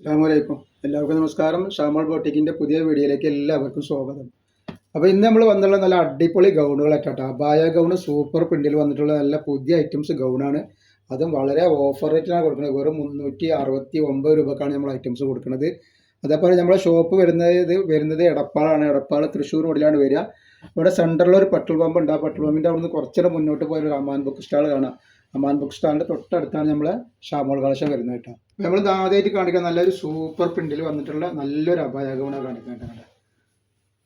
അസ്സാമലൈക്കും എല്ലാവർക്കും നമസ്കാരം. ഷാമോൾ ബോട്ടിക്കിന്റെ പുതിയ വീഡിയോയിലേക്ക് എല്ലാവർക്കും സ്വാഗതം. അപ്പോൾ ഇന്ന് നമ്മൾ വന്നുള്ള നല്ല അടിപൊളി ഗൗണുകളായിട്ടാട്ടോ. അബായ ഗൗണ് സൂപ്പർ പ്രിന്റിൽ വന്നിട്ടുള്ള നല്ല പുതിയ ഐറ്റംസ് ഗൗണാണ്. അതും വളരെ ഓഫർ റേറ്റിലാണ് കൊടുക്കുന്നത്. വെറും മുന്നൂറ്റി അറുപത്തി ഒമ്പത് രൂപക്കാണ് നമ്മൾ ഐറ്റംസ് കൊടുക്കുന്നത്. അതേപോലെ നമ്മളെ ഷോപ്പ് വരുന്നത് വരുന്നത് എടപ്പാളാണ്. എടപ്പാൾ തൃശ്ശൂർ റോഡിലാണ് വരിക. ഇവിടെ സെന്ററിൽ ഒരു പെട്രോൾ പമ്പ് ഉണ്ട് ആ പെട്രോൾ പമ്പിന്റെ അവിടുന്ന് കുറച്ചുകൂടെ മുന്നോട്ട് പോയ ഒരു അമാൻ ബുക്ക് സ്റ്റാൾ കാണാം. അമാൻ ബുക്ക് സ്റ്റാളിന്റെ തൊട്ടടുത്താണ് നമ്മളെ ഷാമോൾ കളശ വരുന്നത് കേട്ടോ. നമ്മൾ ആദ്യമായിട്ട് കാണിക്കാൻ നല്ലൊരു സൂപ്പർ പ്രിന്റിൽ വന്നിട്ടുള്ള നല്ലൊരു അപായകമാണ് കാണിക്കാൻ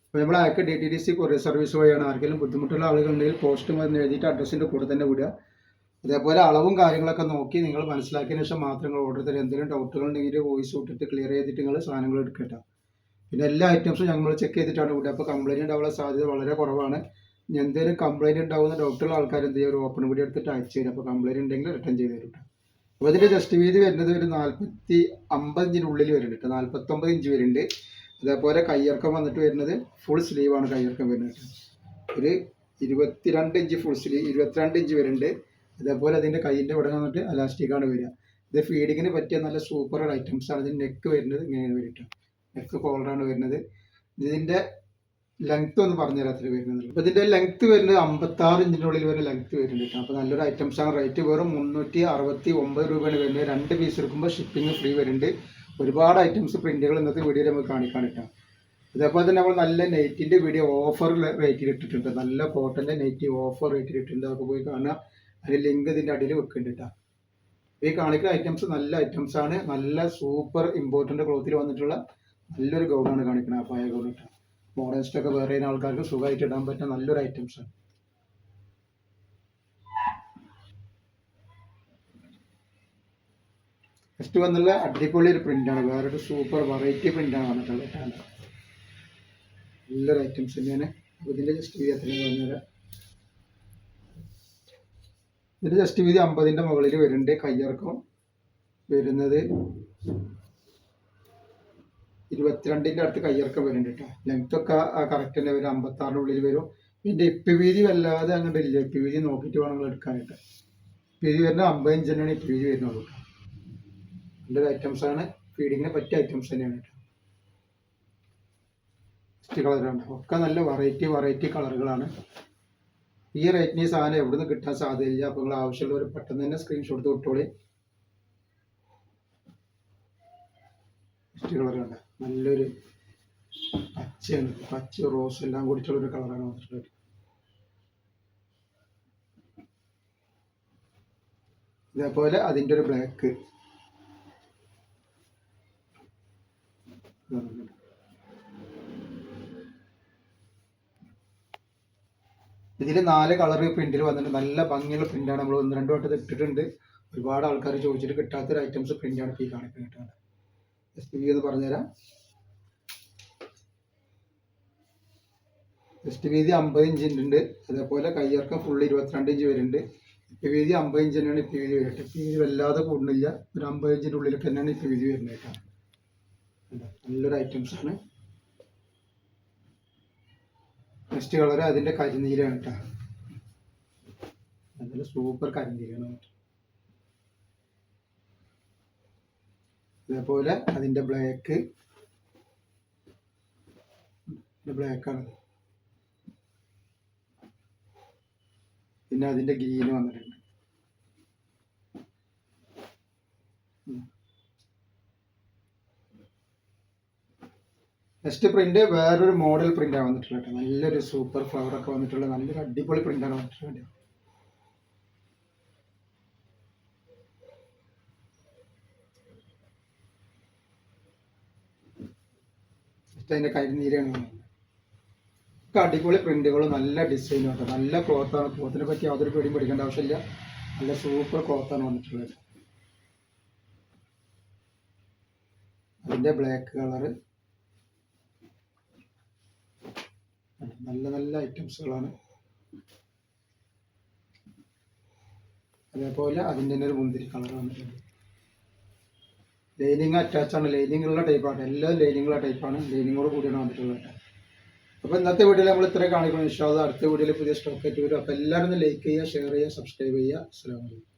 അപ്പോൾ നമ്മൾ അയക്ക് D T D C courier service വഴിയാണ് ആർക്കെങ്കിലും ബുദ്ധിമുട്ടുള്ള ആളുകളുണ്ടെങ്കിൽ പോസ്റ്റ് മരുന്ന് എഴുതിയിട്ട് അഡ്രസ്സിന്റെ കൂടെ തന്നെ വിടുക. അതേപോലെ അളവും കാര്യങ്ങളൊക്കെ നോക്കി നിങ്ങൾ മനസ്സിലാക്കിയതിന് ശേഷം മാത്രം നിങ്ങൾ ഓർഡർ തരും എന്തെങ്കിലും ഡൗട്ടുകൾ ഉണ്ടെങ്കിൽ വോയിസ് വിട്ടിട്ട് ക്ലിയർ ചെയ്തിട്ട് നിങ്ങൾ സാധനങ്ങൾ എടുക്കട്ടോ പിന്നെ എല്ലാ ഐറ്റംസും ഞങ്ങൾ ചെക്ക് ചെയ്തിട്ടാണ് വിടുക. അപ്പോൾ കംപ്ലൈന്റ് ഉണ്ടാവാനുള്ള സാധ്യത വളരെ കുറവാണ്. എന്തെങ്കിലും കംപ്ലൈന്റ് ഉണ്ടാവുന്ന ഡോക്ടറുള്ള ആൾക്കാർ എന്ത് ചെയ്യും? ഒരു ഓപ്പൺ വീഡിയോ എടുത്തിട്ട് അയച്ചു തരും. അപ്പോൾ കംപ്ലൈന്റ് ഉണ്ടെങ്കിൽ റിട്ടേൺ ചെയ്ത് തരും. അപ്പോൾ ഇതിന്റെ ജസ്റ്റ് വീതി വരുന്നത് ഒരു നാൽപ്പത്തി അമ്പത് ഇഞ്ചിനുള്ളിൽ വരുന്നുണ്ട് നാൽപ്പത്തൊമ്പത് ഇഞ്ച് വരുന്നുണ്ട്. അതേപോലെ കയ്യിറക്കം വന്നിട്ട് വരുന്നത് ഫുൾ സ്ലീവാണ് കയ്യിറക്കം വരുന്നത്. ഒരു ഇരുപത്തിരണ്ട് ഇഞ്ച് ഫുൾ സ്ലീവ് ഇരുപത്തിരണ്ട് ഇഞ്ച് വരുന്നുണ്ട്. അതേപോലെ അതിന്റെ കയ്യിന്റെ ഇവിടെ വന്നിട്ട് അലാസ്റ്റിക്കാണ് വരിക. ഇത് ഫീഡിങ്ങിന് പറ്റിയ നല്ല സൂപ്പർ ഐറ്റംസ് ആണ്. ഇതിന്റെ നെക്ക് വരുന്നത് ഇങ്ങനെയാണ് വരുന്നത് നെക്ക് കോളറാണ് വരുന്നത്. ഇതിന്റെ ലെങ്ത് ഒന്ന് പറഞ്ഞുതരാം എത്ര വരുന്നത് അപ്പോൾ ഇതിന്റെ ലെങ്ത് വരുന്നത് അമ്പത്താറ് ഇഞ്ചിനുള്ളിൽ വരുന്ന ലെങ്ത് വരുന്നുണ്ട് അപ്പൊ അപ്പോൾ നല്ലൊരു ഐറ്റംസ് ആണ്. റേറ്റ് വെറും മുന്നൂറ്റി അറുപത്തി ഒമ്പത് രൂപയാണ് വരുന്നത്. രണ്ട് പീസ് എടുക്കുമ്പോൾ ഷിപ്പിംഗ് ഫ്രീ വരുന്നുണ്ട്. ഒരുപാട് ഐറ്റംസ് പ്രിന്റുകൾ ഇന്നത്തെ വീഡിയോയിൽ നമുക്ക് കാണിക്കാൻ കിട്ടാം. ഇതേപോലെ തന്നെ നമ്മൾ നല്ല നെയ്റ്റിന്റെ വീഡിയോ ഓഫർ റേറ്റിൽ ഇട്ടിട്ടുണ്ട്. നല്ല കോട്ടന്റെ നെയ്റ്റ് ഓഫർ റേറ്റിൽ ഇട്ടിട്ടുണ്ട്. അതൊക്കെ പോയി കാണുക. അതിന് ലിങ്ക് ഇതിന്റെ അടിയിൽ വെക്കുന്നുണ്ട് ഈ കാണിക്കുന്ന ഐറ്റംസ് നല്ല ഐറ്റംസ് ആണ്. നല്ല സൂപ്പർ ഇമ്പോർട്ടന്റ് ക്ലോത്തിൽ വന്നിട്ടുള്ള നല്ലൊരു ഗൗണാണ് കാണിക്കുന്നത് ആ പായ ഗൗൺ കേട്ടോ. മോഡേൺ സ്റ്റൊക്കെ വേറെ ചെയ്യുന്ന ആൾക്കാർക്ക് സുഖമായിട്ട് ഇടാൻ പറ്റുന്ന നല്ലൊരു ഐറ്റംസ് ആണ് നെക്സ്റ്റ് വന്നുള്ള അടിപൊളി ഒരു പ്രിന്റാണ് വേറൊരു സൂപ്പർ വെറൈറ്റി പ്രിന്റാണ് വന്നിട്ടുള്ളത് കേട്ടോ. നല്ലൊരു ഐറ്റംസ് തന്നെയാണ്. ഇതിന്റെ ജസ്റ്റ് വീതി അത്രയും പറഞ്ഞുതരാം. ഇതിന്റെ ജസ്റ്റ് വീതി അമ്പതിന്റെ മുകളിൽ വരുന്നുണ്ട്. കയ്യിറക്കം വരുന്നത് ഇരുപത്തിരണ്ടിന്റെ അടുത്ത് കയ്യിറക്കം വരുന്നുണ്ട് കേട്ടോ ലെങ്ത് ഒക്കെ കറക്റ്റ് തന്നെ വരും. അമ്പത്താറിന്റെ ഉള്ളിൽ വരും. പിന്നെ ഇപ്പി വീതി വല്ലാതെ അങ്ങോട്ട് ഇല്ല. ഇപ്പി വീതി നോക്കിയിട്ട് വേണം നിങ്ങൾ എടുക്കാനായിട്ട്. ഇപ്പി വീതി വരുന്നത് അമ്പത് ഇഞ്ച് തന്നെയാണ് ഇപ്പി വീതി വരുന്നത് കേട്ടോ ഐറ്റംസ് ആണ്. ഫീഡിങ്ങിനെ പറ്റിയ ഐറ്റംസ് തന്നെയാണ് കേട്ടോ കളറാണ് ഒക്കെ നല്ല വെറൈറ്റി വെറൈറ്റി കളറുകളാണ് ഈ റേറ്റിന് ഈ സാധനം എവിടെ നിന്ന് കിട്ടാൻ സാധ്യതയില്ല. അപ്പോൾ നിങ്ങൾ ആവശ്യമുള്ളവർ പെട്ടെന്ന് തന്നെ സ്ക്രീൻഷോട്ട് വിട്ടോളി. ഫസ്റ്റ് കളർ കണ്ട നല്ലൊരു പച്ചയാണ്. പച്ച റോസ് എല്ലാം കൂടിയിട്ടുള്ള ഒരു കളറാണ് വന്നിട്ടുള്ളത് ഇതേപോലെ അതിന്റെ ഒരു ബ്ലാക്ക് ഇതിൽ നാല് കളർ പ്രിന്റിൽ വന്നിട്ടുണ്ട് നല്ല ഭംഗിയുള്ള പ്രിന്റാണ് നമ്മൾ ഒന്ന് രണ്ട് വട്ടം ഇട്ടിട്ടുണ്ട്. ഒരുപാട് ആൾക്കാർ ചോദിച്ചിട്ട് കിട്ടാത്തൊരു ഐറ്റംസ് പ്രിന്റാണ് ഇപ്പോൾ ഈ കാണിക്കുന്നത് കേട്ടോ ടി വി എന്ന് പറഞ്ഞുതരാം. ജസ്റ്റ് വീതി അമ്പത് ഇഞ്ച് ഉണ്ട് അതേപോലെ കയ്യിറക്കം ഫുൾ ഇരുപത്തിരണ്ട് ഇഞ്ച് വരുന്നുണ്ട്. ഇപ്പി വീതി അമ്പത് ഇഞ്ച് തന്നെയാണ് ഇപ്പി വീതി വരുന്നത്. ഇപ്പി വീതി വല്ലാതെ കൂടുന്നില്ല. ഒരു അമ്പത് ഇഞ്ചിന്റെ ഉള്ളിലൊക്കെ തന്നെയാണ് ഇപ്പി വീതി വരുന്നത് കേട്ടോ? നല്ലൊരു ഐറ്റംസ് ആണ്. നെക്സ്റ്റ് കളർ അതിന്റെ കരിനീരാണ് കേട്ടോ. നല്ല സൂപ്പർ കരിനീലാണ്. അതേപോലെ അതിന്റെ ബ്ലാക്ക് ബ്ലാക്കാണ് പിന്നെ അതിന്റെ ഗ്രീൻ വന്നിട്ടുണ്ട്. നെക്സ്റ്റ് പ്രിന്റ് വേറൊരു മോഡൽ പ്രിന്റാണ് വന്നിട്ടുള്ളത് കേട്ടോ. നല്ലൊരു സൂപ്പർ ഫ്ലവർ ഒക്കെ വന്നിട്ടുള്ള നല്ലൊരു അടിപൊളി പ്രിന്റാണ് വന്നിട്ടുള്ളത് അതിന്റെ കരിനീരാണ് ഒക്കെ അടിപൊളി പ്രിന്റുകളും നല്ല ഡിസൈനും ഉണ്ട് നല്ല ക്ലോത്താണ് ക്ലോത്തിനെ പറ്റി യാതൊരു പേടിയും പഠിക്കേണ്ട ആവശ്യമില്ല. നല്ല സൂപ്പർ ക്ലോത്താണ് വന്നിട്ടുള്ളത്. അതിന്റെ ബ്ലാക്ക് കളറ് നല്ല നല്ല ഐറ്റംസുകളാണ് അതേപോലെ അതിന്റെ തന്നെ ഒരു മുന്തിരി കളർ വന്നിട്ടുണ്ട്. ലൈനിങ് അറ്റാച്ച് ആണ്. ലൈനിങ് ഉള്ള ടൈപ്പാണ് എല്ലാം ലൈനിങ്ങുള്ള ടൈപ്പാണ് ലൈനിങ്ങോട് കൂടിയാണ് വന്നിട്ടുള്ളത്. അപ്പോൾ ഇന്നത്തെ വീഡിയോയിൽ നമ്മൾ ഇത്രയും കാണിക്കണം വിശ്വാസം അടുത്ത വീഡിയോയിൽ പുതിയ സ്റ്റോക്ക് ആയിട്ട് വരും. അപ്പോൾ എല്ലാവരും ലൈക്ക് ചെയ്യുക ഷെയർ ചെയ്യുക സബ്സ്ക്രൈബ് ചെയ്യുക. അസ്സലാമു അലൈക്കും.